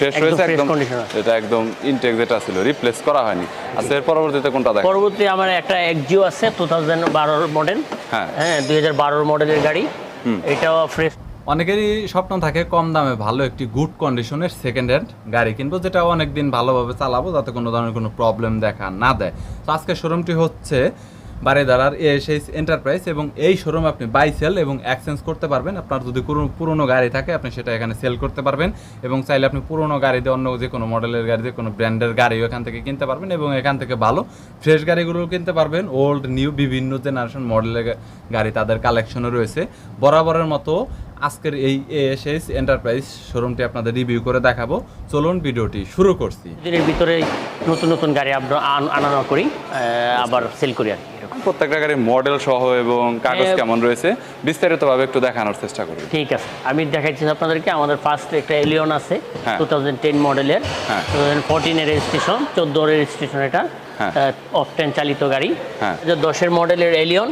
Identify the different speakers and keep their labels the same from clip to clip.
Speaker 1: Fresh
Speaker 2: fresh
Speaker 1: একদম এটা একদম ইনটেক যেটা ছিল রিপ্লেস করা হয়নি। আচ্ছা এর পরবর্তীতে কোনটা দেখো
Speaker 2: পরবর্তী আমার একটা এক্সিও আছে টু থাউজেন্ড বারোর মডেল
Speaker 1: হ্যাঁ।
Speaker 2: হ্যাঁ দুই হাজার মডেলের গাড়ি। এটাও ফ্রেশ
Speaker 3: অনেকেরই স্বপ্ন থাকে কম দামে ভালো একটি গুড কন্ডিশনের সেকেন্ড হ্যান্ড গাড়ি কিনবো যেটা অনেকদিন ভালোভাবে চালাবো যাতে কোনো ধরনের কোনো প্রবলেম দেখা না দেয়। তো আজকের শোরুমটি হচ্ছে বারেদারার এএসএস এন্টারপ্রাইজ এবং এই শোরুমে আপনি বাই সেল এবং এক্সচেঞ্জ করতে পারবেন। আপনার যদি কোনো পুরনো গাড়ি থাকে, আপনি সেটা এখানে সেল করতে পারবেন এবং চাইলে আপনি পুরনো গাড়ি দিয়ে অন্য যে কোনো মডেলের গাড়ি কোনো ব্র্যান্ডের গাড়িও এখান থেকে কিনতে পারবেন এবং এখান থেকে ভালো ফ্রেশ গাড়িগুলোও কিনতে পারবেন। ওল্ড নিউ বিভিন্ন জেনারেশন মডেলের গাড়ি তাদের কালেকশনও রয়েছে। বরাবরের মতো আজকের এই এএসএস এন্টারপ্রাইজ শোরুমটি আপনাদের রিভিউ করে দেখাবো। চলুন ভিডিওটি শুরু করছি।
Speaker 2: ভিতরে নতুন নতুন গাড়ি আনানো করি। আবার সেল করি আর
Speaker 1: প্রত্যেকটা গাড়ির মডেল সহ এবং কাগজ
Speaker 2: হ্যাঁ।
Speaker 1: কেমন রয়েছে বিস্তারিতভাবে একটু দেখানোর চেষ্টা করবে
Speaker 2: ঠিক আছে আমি দেখাচ্ছি আপনাদেরকে আমাদের ফার্স্ট একটা এলিয়ন আছে
Speaker 1: হ্যাঁ।
Speaker 2: টু থাউজেন্ড টেন মডেলের
Speaker 1: হ্যাঁ।
Speaker 2: টু থাউজেন্ড ফোরটিনের রেজিস্ট্রেশন চোদ্দ রেজিস্ট্রেশন এটা
Speaker 1: হ্যাঁ।
Speaker 2: অপটেন চালিত গাড়ি
Speaker 1: হ্যাঁ।
Speaker 2: দশের মডেলের Allion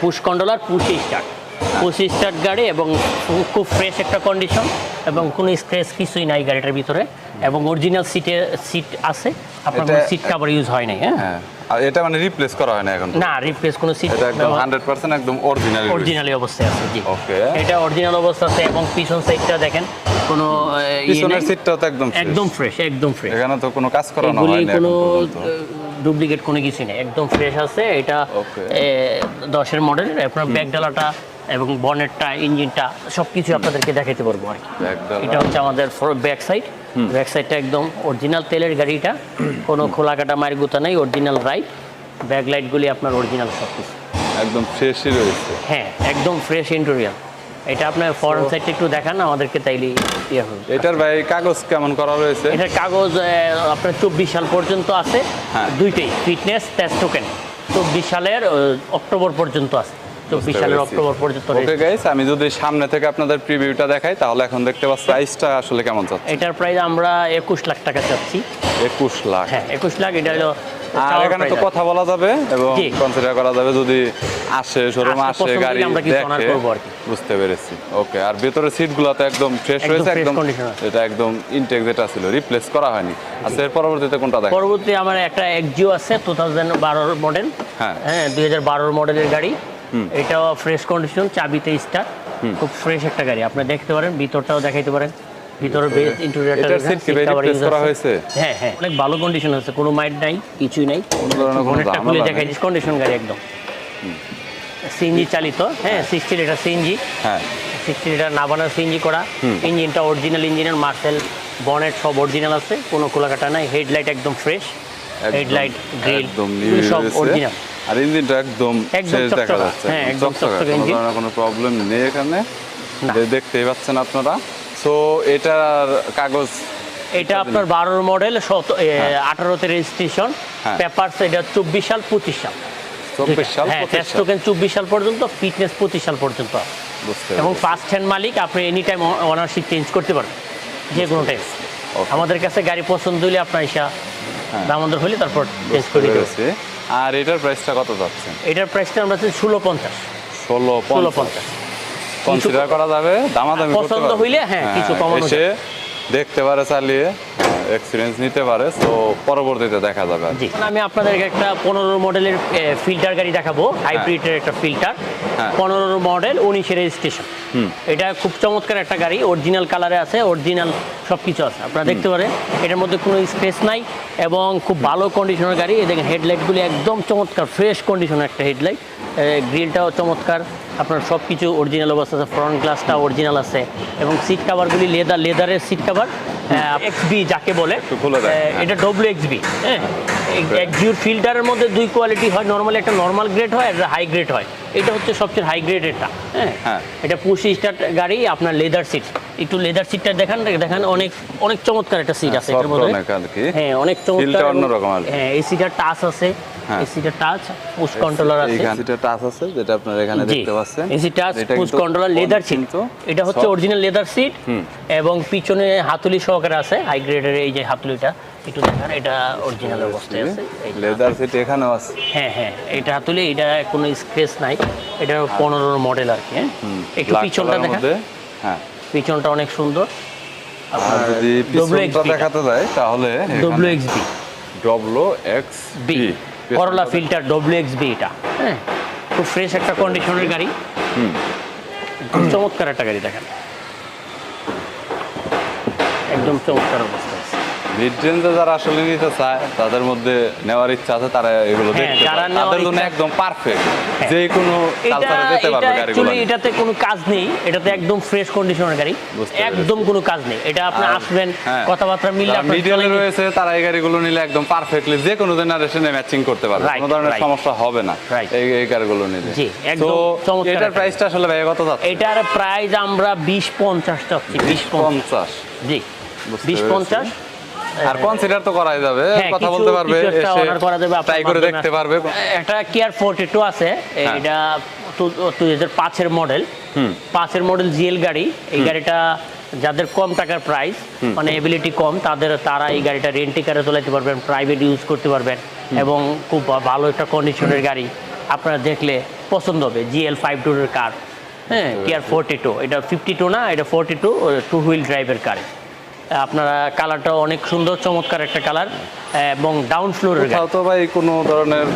Speaker 2: push controller push start push start গাড়ি এবং খুব ফ্রেশ একটা কন্ডিশন এবং কোনো স্ক্রেচ কিছুই নাই গাড়িটার ভিতরে এবং অরিজিনাল সিটে সিট আছে। আপনার কোনো সিট কাভার ইউজ হয় নাই হ্যাঁ?
Speaker 1: হ্যাঁ এটা মানে রিপ্লেস করা হয় না এখন
Speaker 2: না রিপ্লেস কোনো সিট
Speaker 1: এটা একদম হান্ড্রেড পার্সেন্ট একদম অরিজিনাল
Speaker 2: অরিজিনালি অবস্থায় আছে জি।
Speaker 1: ওকে
Speaker 2: এটা অরিজিনাল অবস্থা আছে এবং পিছন সাইডটা দেখেন কোনো ইয়ে
Speaker 1: পিছনের। সিটটাও তো একদম।
Speaker 2: একদম ফ্রেশ একদম ফ্রেশ
Speaker 1: এখানে তো কোনো কাজ করানো
Speaker 2: এগুলি
Speaker 1: হয়নি
Speaker 2: কোনো ডুপ্লিকেট কোনো কিছু নেই। একদম ফ্রেশ আছে এটা
Speaker 1: Okay.
Speaker 2: এ, দশের মডেল আপনার ব্যাক ডালাটা এবং বনেটটা ইঞ্জিনটা সব কিছু আপনাদেরকে দেখাতে পারব আর কি। এটা হচ্ছে আমাদের ব্যাক সাইড ব্যাক সাইডটা একদম অরিজিনাল তেলের গাড়িটা। কোনো খোলা কাটা মায়ের গুতা নেই অরিজিনাল রাইট ব্যাক লাইটগুলি আপনার অরিজিনাল সব কিছু
Speaker 1: একদম ফ্রেশই রয়েছে।
Speaker 2: হ্যাঁ একদম ফ্রেশ ইন্টেরিয়র এটা আপনার ফরেন সাইডটা একটু দেখান আমাদেরকে তাইলে ইয়ে হবে।
Speaker 1: এটার ভাই কাগজ কেমন করা রয়েছে?
Speaker 2: এটার কাগজ আপনার চব্বিশ সাল পর্যন্ত আছে।
Speaker 1: হ্যাঁ।
Speaker 2: দুইটাই ফিটনেস টেস্ট টোকেন চব্বিশ সালের অক্টোবর পর্যন্ত আছে। চব্বিশ সালের অক্টোবর পর্যন্ত
Speaker 1: ওকে গাইস আমি যদি সামনে থেকে আপনাদের প্রিভিউটা দেখাই তাহলে এখন দেখতে পাচ্ছি প্রাইসটা আসলে কেমন চাচ্ছে
Speaker 2: এটার প্রাইস আমরা একুশ লাখ টাকা চাচ্ছি।
Speaker 1: একুশ লাখ।
Speaker 2: হ্যাঁ একুশ লাখ এটা হলো
Speaker 1: আর এখানে তো। কথা বলা যাবে এবং কনসিডার করা যাবে যদি আসে শোরুমে আসে গাড়ি দেখে। বুঝতে পেরেছি। ওকে আর ভেতরে সিটগুলো তো একদম ফ্রেশ
Speaker 2: fresh
Speaker 1: একদম এটা একদম ইনটেক যেটা ছিল রিপ্লেস করা হয়নি। আচ্ছা এর পরবর্তীতে কোনটা দেখো
Speaker 2: পরবর্তী আমার একটা এক্সিও আছে টু থাউজেন্ড বারোর মডেল
Speaker 1: হ্যাঁ।
Speaker 2: হ্যাঁ দুই হাজার বারোর মডেলের গাড়ি। এটাও ফ্রেশ কন্ডিশন চাবিতে স্টার্ট খুব ফ্রেশ একটা গাড়ি। আপনি দেখতে পারেন ভিতরটাও দেখাইতে পারেন। ভিতরে বেস ইন্টেরিয়রটা
Speaker 1: এটার seat কি ভাই করা হয়েছে?
Speaker 2: হ্যাঁ হ্যাঁ অনেক ভালো কন্ডিশন আছে কোনো মাইট নাই কিছুই নাই।
Speaker 1: ধরনের কোনো
Speaker 2: বনেটটা খুলে দেখাই কন্ডিশন গাড়ি একদম। সিএনজি চালিত হ্যাঁ সিক্সটি লিটার সিএনজি।
Speaker 1: হ্যাঁ।
Speaker 2: সিক্সটি লিটার নাবানা সিএনজি করা। ইঞ্জিনটা অরিজিনাল ইঞ্জিনের মার্সেল বনেট সব অরিজিনাল আছে কোনো খোলাকাটা নাই হেডলাইট একদম ফ্রেশ হেডলাইট গ্রিল
Speaker 1: একদম নিউ
Speaker 2: সব অরিজিনাল
Speaker 1: আর ইঞ্জিনটা একদম ফ্রেশ দেখা যাচ্ছে।
Speaker 2: হ্যাঁ, একদম
Speaker 1: চকচকা,
Speaker 2: চকচকা
Speaker 1: কোনো প্রবলেম নেই এখানে। দেখতেই পাচ্ছেন আপনারা। সো এটার কাগজ
Speaker 2: এটা আপনার বারোর মডেল আঠারোতে রেজিস্ট্রেশন
Speaker 1: হ্যাঁ।
Speaker 2: পেপারস এটা চব্বিশ সাল পঁচিশ সাল।
Speaker 1: চব্বিশ সাল
Speaker 2: হ্যাঁ টেস্ট টোকেন চব্বিশ সাল পর্যন্ত ফিটনেস পঁচিশ সাল পর্যন্ত। এবং ফার্স্ট হ্যান্ড মালিক আপনি এনি টাইম ওনারশিপ চেঞ্জ করতে পারবেন। যে কোনো টাইম আমাদের কাছে গাড়ি পছন্দ হলে আপনার ইসা
Speaker 1: হ্যাঁ।
Speaker 2: দামোদর হলে তারপর চেঞ্জ করে
Speaker 1: পেরেছি। আর এটার প্রাইসটা কত যাচ্ছে?
Speaker 2: এটার প্রাইসটা আমরা ষোলো পঞ্চাশ।
Speaker 1: ষোলো
Speaker 2: ষোলো
Speaker 1: পঞ্চাশ। কনসিডার করা যাবে দামাদামি
Speaker 2: পছন্দ হইলে, হ্যাঁ, কিছু কমানো
Speaker 1: এসে দেখতে পারে চালিয়ে এক্সপিরিয়েন্স নিতে পারে তো পরবর্তীতে দেখা যাবে।
Speaker 2: জি আমি আপনাদেরকে একটা পনেরো মডেলের ফিল্টার গাড়ি দেখাবো হাইব্রিডের একটা ফিল্টার
Speaker 1: হ্যাঁ।
Speaker 2: পনেরো মডেল উনিশের রেজিস্ট্রেশন এটা খুব চমৎকার একটা গাড়ি অরিজিনাল কালারে আছে অরিজিনাল সব কিছু আছে। আপনারা দেখতে পারেন এটার মধ্যে কোনো স্পেস নাই এবং খুব ভালো কন্ডিশনের গাড়ি। এই দেখেন হেডলাইটগুলি একদম চমৎকার ফ্রেশ কন্ডিশনের একটা হেডলাইট গ্রিলটাও চমৎকার। আপনার সব কিছু অরিজিনাল অবস্থা আছে ফ্রন্ট গ্লাসটা অরিজিনাল আছে এবং সিট কাভারগুলি লেদার লেদারের সিট কাভার এক্সবি যাকে বলে।
Speaker 1: একটু হ্যাঁ।
Speaker 2: এটা ডব্লিউ এক্সবি হ্যাঁ এক্সিউর ফিল্টারের মধ্যে দুই কোয়ালিটি হয়। নর্মালি একটা নর্মাল গ্রেড হয় আর হাই গ্রেড হয়। এটা হচ্ছে সবচেয়ে হাই গ্রেডেরটা হ্যাঁ
Speaker 1: হ্যাঁ।
Speaker 2: এটা পুশ স্টার্ট গাড়ি আপনার লেদার সিট একটু লেদার সিটটা দেখান দেখান অনেক অনেক চমৎকার একটা সিট আছে
Speaker 1: আর কি।
Speaker 2: হ্যাঁ অনেক চমৎকার
Speaker 1: হ্যাঁ এই সিটার।
Speaker 2: হ্যাঁ টাচ আছে টাচ পুশ কন্ট্রোলার আছে।
Speaker 1: এইখানে টাচ আছে যেটা আপনারা এখানে দেখতে পাচ্ছেন।
Speaker 2: AC touch push controller leather seat এটা হচ্ছে অরিজিনাল লেদার সিট এবং পিছনে হাতুলি সহকারে আছে হাই গ্রেডের এই যে হাতুলিটা একটু দেখান এটা অরিজিনাল অবস্থায় আছে
Speaker 1: লেদার সিট এখানেও আছে।
Speaker 2: হ্যাঁ হ্যাঁ এটা হাতুলি এটা কোনো স্ক্রেচ নাই এটা পনেরোর মডেল আর কি হ্যাঁ। একটু পিছনটা
Speaker 1: colour-এর
Speaker 2: দেখা।
Speaker 1: মধ্যে হ্যাঁ।
Speaker 2: পিছনটা অনেক সুন্দর।
Speaker 1: আর যদি পিছনটা দেখাতে যায় তাহলে
Speaker 2: W X Corolla filter W X B এটা। হ্যাঁ খুব ফ্রেশ একটা কন্ডিশনের গাড়ি। চমৎকার একটা গাড়ি দেখেন। একদম চমৎকার অবস্থা।
Speaker 1: মিড রেঞ্জে যারা আসলে নিতে চায় তাদের মধ্যে নেওয়ার ইচ্ছা আছে তারা এগুলো
Speaker 2: হ্যাঁ,
Speaker 1: দেখতে পারে। তাদের জন্য একদম পারফেক্ট
Speaker 2: হ্যাঁ।
Speaker 1: যে কোনো কালচারে যেতে পারবে গাড়িগুলো
Speaker 2: এটাতে কোনো কাজ নেই এটাতে একদম ফ্রেশ কন্ডিশনের গাড়ি। একদম কোনো কাজ নেই। এটা আপনি আসবেন
Speaker 1: হ্যাঁ।
Speaker 2: কথাবার্তা মিললে আপনার
Speaker 1: মিডিয়ালে রয়েছে তারা এই গাড়িগুলো নিলে একদম পারফেক্টলি যে কোনো জেনারেশনে ম্যাচিং করতে পারবে। কোনো ধরনের সমস্যা হবে না এই এই গাড়িগুলো নিলে।
Speaker 2: জি, একদম
Speaker 1: তো
Speaker 2: চমৎকার
Speaker 1: এটার প্রাইসটা আসলে ভাই কত যাচ্ছে?
Speaker 2: এটার প্রাইস আমরা বিশ পঞ্চাশ চাচ্ছি বিশ পঞ্চাশ।
Speaker 1: পঞ্চাশ।
Speaker 2: জি
Speaker 1: বুঝতে
Speaker 2: বিশ
Speaker 1: পেরেছি।
Speaker 2: পঞ্চাশ।
Speaker 1: আর কনসিডার তো করাই যাবে
Speaker 2: হ্যাঁ,
Speaker 1: কথা বলতে পারবে
Speaker 2: করা যাবে,
Speaker 1: ট্রাই করে দেখতে পারবে।
Speaker 2: একটা কেয়ার ফোর্টি টু আছে
Speaker 1: হ্যাঁ।
Speaker 2: এটা দুই হাজার পাঁচের মডেল পাঁচের মডেল জিএল গাড়ি এই গাড়িটা যাদের কম টাকার প্রাইস মানে এবিলিটি কম তাদের তারা এই গাড়িটা রেন্টি কারে চালাতে পারবেন প্রাইভেট ইউজ করতে পারবেন এবং খুব ভালো একটা কন্ডিশনের গাড়ি আপনারা দেখলে পছন্দ হবে জিএল ফাইভ টুর কার হ্যাঁ কেয়ার ফোর্টি টু এটা ফিফটি টু না এটা ফোর্টি টু টু হুইল ড্রাইভের কার আপনারা কালারটা অনেক সুন্দর চমৎকার একটা কালার এবং ডাউন ফ্লোরের
Speaker 1: কোথাও তো ভাই কোনো ধরনের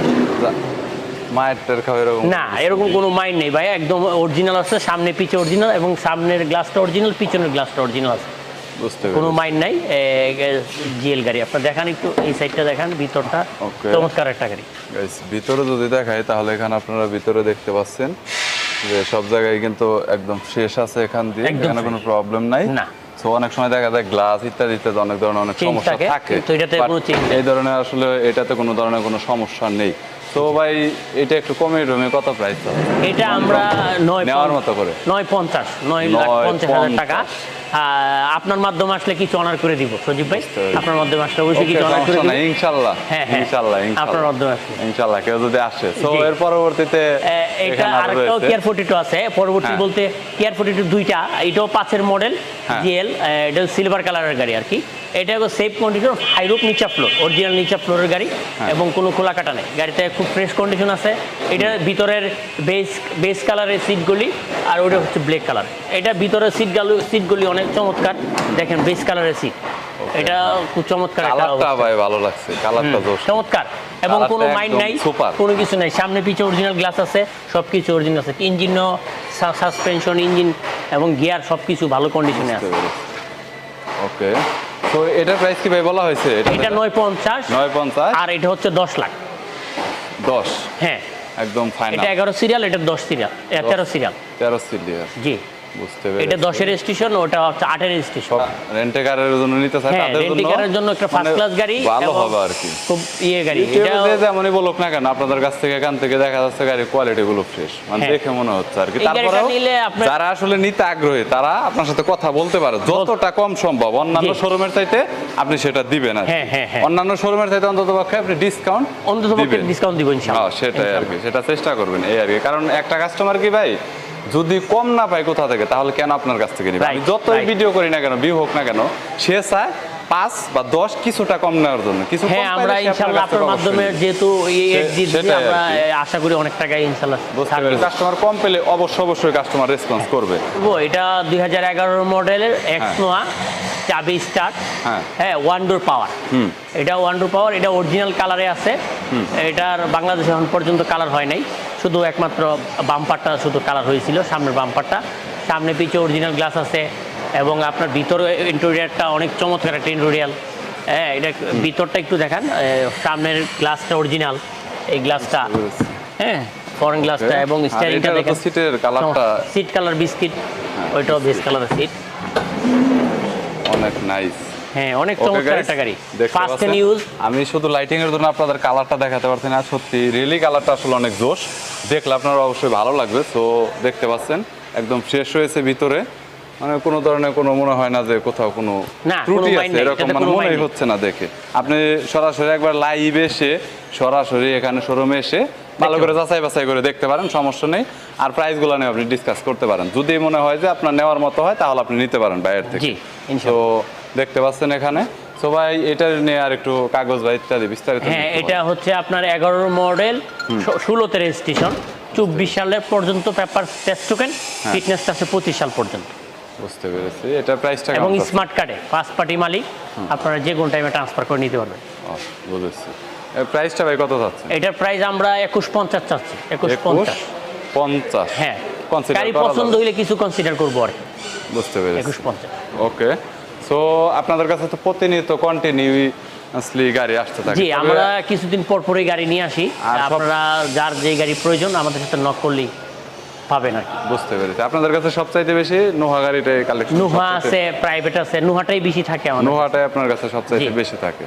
Speaker 1: মায়ের খাওয়া এরকম
Speaker 2: না এরকম কোনো মাইন্ড নেই ভাই একদম অরিজিনাল আছে সামনে পিছে অরিজিনাল এবং সামনের গ্লাসটা অরিজিনাল পিছনের গ্লাসটা অরিজিনাল আছে। কোনো মাইন্ড নাই জিএল গাড়ি। আপনার দেখান একটু এই সাইডটা দেখান ভিতরটা। চমৎকার একটা গাড়ি।
Speaker 1: ভিতরে যদি দেখাই তাহলে এখানে আপনারা ভিতরে দেখতে পাচ্ছেন যে সব জায়গায় কিন্তু একদম শেষ আছে এখান দিয়ে এখানে কোনো প্রবলেম নাই।
Speaker 2: না।
Speaker 1: তো অনেক সময় দেখা যায় গ্লাস ইত্যাদি ইত্যাদি অনেক ধরনের অনেক সমস্যা
Speaker 2: থাকে,
Speaker 1: থাকে।
Speaker 2: এটাতে কোনো
Speaker 1: এই ধরনের আসলে এটাতে কোনো ধরনের কোনো সমস্যা নেই। তো ভাই এটা একটু কমে রুমে কত প্রাইস
Speaker 2: এটা আমরা নয়
Speaker 1: নেওয়ার মতো করে।
Speaker 2: নয় পঞ্চাশ নয় লাখ
Speaker 1: নয়
Speaker 2: পঞ্চাশ হাজার টাকা। আপনার মাধ্যমে আসলে কিছু অনার করে দিব। সজীব ভাই আপনার মাধ্যমে আসলে অবশ্যই কিছু অনার করে দিব।
Speaker 1: ইনশাল্লাহ
Speaker 2: হ্যাঁ, হ্যাঁ।
Speaker 1: ইনশাল্লাহ
Speaker 2: আপনার মাধ্যমে আসলে।
Speaker 1: ইনশাল্লাহ কেউ যদি আসে। তো এর পরবর্তীতে
Speaker 2: এটা আরেকটাও কেয়ার ফোর্টি টু আছে। পরবর্তী
Speaker 1: হ্যাঁ।
Speaker 2: বলতে কেয়ার ফোর্টি টু দুইটা এটাও পাঁচের মডেল
Speaker 1: হ্যাঁ।
Speaker 2: জিএল এটা সিলভার কালারের গাড়ি আর কি। এটা হলো সেফ কন্ডিশন হাইরুপ নিচা ফ্লোর অরিজিনাল নিচা ফ্লোরের গাড়ি
Speaker 1: হ্যাঁ।
Speaker 2: এবং কোনো খোলা কাটা নেই। গাড়িতে খুব ফ্রেশ কন্ডিশন আছে। এটার ভিতরের বেস বেস কালারের সিটগুলি আর ওটা হচ্ছে ব্ল্যাক কালার এটা ভিতরে ভিতরের সিটগুলো সিটগুলি অনেক চমৎকার। দেখেন বেস কালারের সিট এটা খুব চমৎকার
Speaker 1: কালারটা ভাই ভালো লাগছে কালারটা জোশ।
Speaker 2: চমৎকার। এবং কোনো মাইন্ড নাই। কোনো কিছু নাই। সামনে পিছে অরিজিনাল গ্লাস আছে সব কিছু অরিজিনাল আছে ইঞ্জিনও সাসপেনশন ইঞ্জিন এবং গিয়ার সবকিছু ভালো কন্ডিশনে আছে।
Speaker 1: ওকে তো এটা প্রাইস কি ভাই বলা হয়েছে?
Speaker 2: এটা নয় পঞ্চাশ।
Speaker 1: নয় পঞ্চাশ?
Speaker 2: আর এটা হচ্ছে দশ লাখ।
Speaker 1: দশ?
Speaker 2: হ্যাঁ।
Speaker 1: একদম ফাইনাল
Speaker 2: এটা এগারো সিরিয়াল এটা দশ সিরিয়াল তেরো সিরিয়াল
Speaker 1: তেরো সিরিয়াল
Speaker 2: জি।
Speaker 1: বুঝতে
Speaker 2: এটা
Speaker 1: পেরেছি।
Speaker 2: দশের স্টেশন ওটা হচ্ছে আটের স্টেশন
Speaker 1: রেন্টে কারের জন্য নিতে চাই
Speaker 2: হ্যাঁ
Speaker 1: তাদের
Speaker 2: রেন্টি
Speaker 1: জন্য
Speaker 2: কারের জন্য একটা ফার্স্ট
Speaker 1: মানে
Speaker 2: ক্লাস গাড়ি
Speaker 1: ভালো হবে আর কি।
Speaker 2: খুব ইয়ে গাড়ি। এটা
Speaker 1: যেমনই বলুক না কেন আপনাদের কাছ থেকে এখান থেকে দেখা যাচ্ছে গাড়ির কোয়ালিটি গুলো ফ্রেশ মানে
Speaker 2: হ্যাঁ।
Speaker 1: দেখে মনে হচ্ছে আর কি। যারা আসলে নিতে আগ্রহী তারা আপনার সাথে কথা বলতে পারে। যতটা কম সম্ভব। অন্যান্য শোরুমের চাইতে আপনি সেটা দিবেন আর।
Speaker 2: হ্যাঁ।
Speaker 1: অন্যান্য শোরুমের চাইতে অন্তত পক্ষে আপনি ডিসকাউন্ট
Speaker 2: অন্তত ডিসকাউন্ট দিব ইনশাআল্লাহ।
Speaker 1: সেটাই আর কি। সেটা চেষ্টা করবেন এই আর কি। কারণ একটা কাস্টমার কি ভাই যদি কম না পায় কোথা থেকে তাহলে কেন আপনার কাছ থেকে নিবে? আমি যতই ভিডিও করি না কেন ভিউ হোক না কেন সে চায় পাঁচ বা দশ কিছুটা কম নেওয়ার জন্য। কিছু
Speaker 2: হ্যাঁ আমরা
Speaker 1: সে আপনার
Speaker 2: ইনশাআল্লাহ আপনার মাধ্যমে যেহেতু আমরা আশা করি অনেক
Speaker 1: বুঝতে
Speaker 2: ছাড়
Speaker 1: কাস্টমার কম পেলে অবশ্যই অবশ্যই কাস্টমার রেসপন্স করবে।
Speaker 2: এটা দুই হাজার এগারো মডেলের এক্স নোয়া চাবি স্টার
Speaker 1: হ্যাঁ।
Speaker 2: হ্যাঁ ওয়ান ডোর পাওয়ার এটা ওয়ান ডোর পাওয়ার এটা অরিজিনাল কালারে আছে। এটার বাংলাদেশে এখন পর্যন্ত কালার হয় নাই। শুধু একমাত্র বাম্পারটা শুধু কালার হয়েছিল সামনের বাম্পারটা সামনে পিছে অরিজিনাল গ্লাস আছে এবং আপনার ভিতরে ইন্টেরিয়ারটা অনেক চমৎকার একটা ইন্টেরিয়াল হ্যাঁ এটা ভিতরটা একটু দেখান সামনের গ্লাসটা অরিজিনাল এই গ্লাসটা হ্যাঁ ফরেন গ্লাসটা এবং
Speaker 1: আর
Speaker 2: স্টারিংটা দেখেন।
Speaker 1: সিটের কালারটা
Speaker 2: সিট কালার বিস্কিট ওইটাও বেস কালারের সিট
Speaker 1: অনেক নাইস
Speaker 2: হ্যাঁ অনেক চমৎকার একটা গাড়ি। ফার্স্ট
Speaker 1: পাচ্ছেন?
Speaker 2: ইউজ
Speaker 1: আমি শুধু লাইটিং এর জন্য আপনাদের কালারটা দেখাতে পারছি না সত্যি রিয়েলি কালারটা আসলে অনেক জোশ। দেখলে আপনার অবশ্যই ভালো লাগবে তো দেখতে পাচ্ছেন একদম শেষ হয়েছে ভিতরে। মানে কোনো ধরনের কোনো মনে হয় না যে কোথাও কোনো ত্রুটি আছে এরকম মানে মনেই হচ্ছে না দেখে। আপনি সরাসরি একবার লাইভ এসে সরাসরি এখানে শোরুমে এসে ভালো করে যাচাই বাছাই করে দেখতে পারেন সমস্যা নেই। আর প্রাইসগুলো নিয়ে আপনি ডিসকাস করতে পারেন। যদি মনে হয় যে আপনার নেওয়ার মতো হয় তাহলে আপনি নিতে পারেন বাইরের থেকে। তো। দেখতে পাচ্ছেন এখানে। তো ভাই এটা নিয়ে আর একটু কাগজ বা ইত্যাদি বিস্তারিত
Speaker 2: হ্যাঁ এটা হচ্ছে আপনার এগারোর মডেল ষোলোতে রেজিস্ট্রেশন চব্বিশ সালের পর্যন্ত পেপার টেস্ট টোকেন
Speaker 1: হ্যাঁ।
Speaker 2: ফিটনেস আছে পঁচিশ সাল পর্যন্ত।
Speaker 1: বুঝতে পেরেছি। এটা প্রাইসটা
Speaker 2: এবং স্মার্ট কার্ডে ফার্স্ট পার্টি মালিক আপনারা যে কোনো টাইমে ট্রান্সফার করে নিতে পারবেন।
Speaker 1: বুঝেছি। প্রাইসটা ভাই কত যাচ্ছে?
Speaker 2: এটার প্রাইস আমরা একুশ পঞ্চাশ চাচ্ছি একুশ পঞ্চাশ।
Speaker 1: পঞ্চাশ?
Speaker 2: হ্যাঁ। গাড়ি পছন্দ। হইলে কিছু কনসিডার করব আর কি।
Speaker 1: বুঝতে পেরেছি।
Speaker 2: একুশ পঞ্চাশ।
Speaker 1: ওকে সো আপনাদের কাছে তো প্রতিনিয়ত কন্টিনিউ গাড়ি আসতে থাকে।
Speaker 2: জি আমরা কিছুদিন পর পরই গাড়ি নিয়ে আসি। আপনারা যার যে গাড়ি প্রয়োজন আমাদের সাথে নক করলেই পাবেন আর
Speaker 1: বুঝতে পেরেছি। আপনাদের কাছে সবচাইতে বেশি নোহা গাড়িটাই কালেকশন
Speaker 2: নুহা আছে প্রাইভেট আছে নুহাটাই বেশি থাকে আমাদের।
Speaker 1: নোহাটাই আপনার কাছে সবচাইতে বেশি থাকে।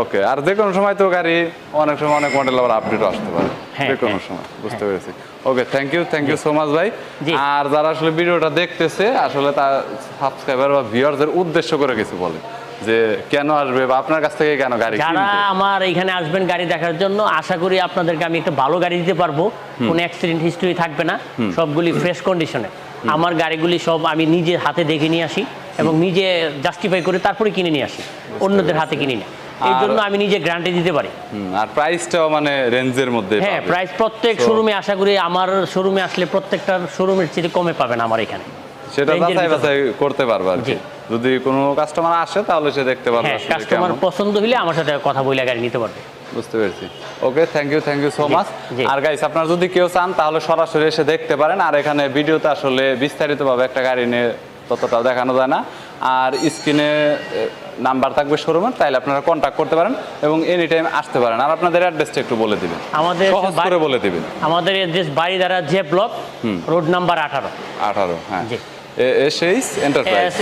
Speaker 1: ওকে আর যে কোনো সময় তো গাড়ি অনেক সময় অনেক মডেল আবার আপডেটও আসতে পারে।
Speaker 2: হ্যাঁ,
Speaker 1: যে কোনো
Speaker 2: হ্যাঁ,
Speaker 1: সময় বুঝতে পেরেছি। Okay thank you thank you so much ভাই। আর যারা আসলে ভিডিওটা দেখতেছে আসলে তার সাবস্ক্রাইবার বা ভিউয়ারদের উদ্দেশ্য করে কিছু বলে। যে কেন আসবে বা আপনার কাছ থেকে কেন গাড়ি
Speaker 2: যারা আমার এখানে আসবেন গাড়ি দেখার জন্য আশা করি আপনাদেরকে আমি একটা ভালো গাড়ি দিতে পারব। কোনো অ্যাক্সিডেন্ট হিস্টরি থাকবে না। সবগুলি ফ্রেশ কন্ডিশনে আমার গাড়িগুলি সব আমি নিজে হাতে দেখে নিয়ে আসি এবং নিজে জাস্টিফাই করে তারপরে কিনে নিয়ে আসি। অন্যদের হাতে কিনি না। এই জন্য আমি নিজে গ্যারান্টি দিতে পারি।
Speaker 1: আর প্রাইসটাও মানে রেঞ্জের মধ্যে
Speaker 2: হ্যাঁ প্রাইস প্রত্যেক শোরুমে আশা করি আমার শোরুমে আসলে প্রত্যেকটার শোরুমের চেয়ে কমে পাবেন আমার এখানে।
Speaker 1: সেটা। বাছাই করতে পারবে আর কি। যদি কোনো কাস্টমার আসে তাহলে সে দেখতে পারবে
Speaker 2: হ্যাঁ কাস্টমার পছন্দ হলে আমার সাথে কথা বলে গাড়ি নিতে পারবে।
Speaker 1: বুঝতে পেরেছি। Okay thank you thank you so much R guys আপনারা যদি কেউ চান তাহলে সরাসরি এসে দেখতে পারেন। আর এখানে ভিডিওতে আসলে বিস্তারিতভাবে একটা গাড়ি নিয়ে ততটা দেখানো যায় না। আর স্ক্রিনে নাম্বার থাকবে শোরুমের তাইলে আপনারা কন্ট্যাক্ট করতে পারেন এবং এনি টাইম আসতে পারেন। আর আপনাদের অ্যাড্রেসটা একটু বলে দিবেন।
Speaker 2: আমাদের
Speaker 1: সহজ করে বলে দিবেন।
Speaker 2: আমাদের এড্রেস বাড়িধারা যে ব্লক রোড নাম্বার আঠারো।
Speaker 1: আঠারো হ্যাঁ।
Speaker 2: জি।
Speaker 1: এসেইস এন্টারপ্রাইজ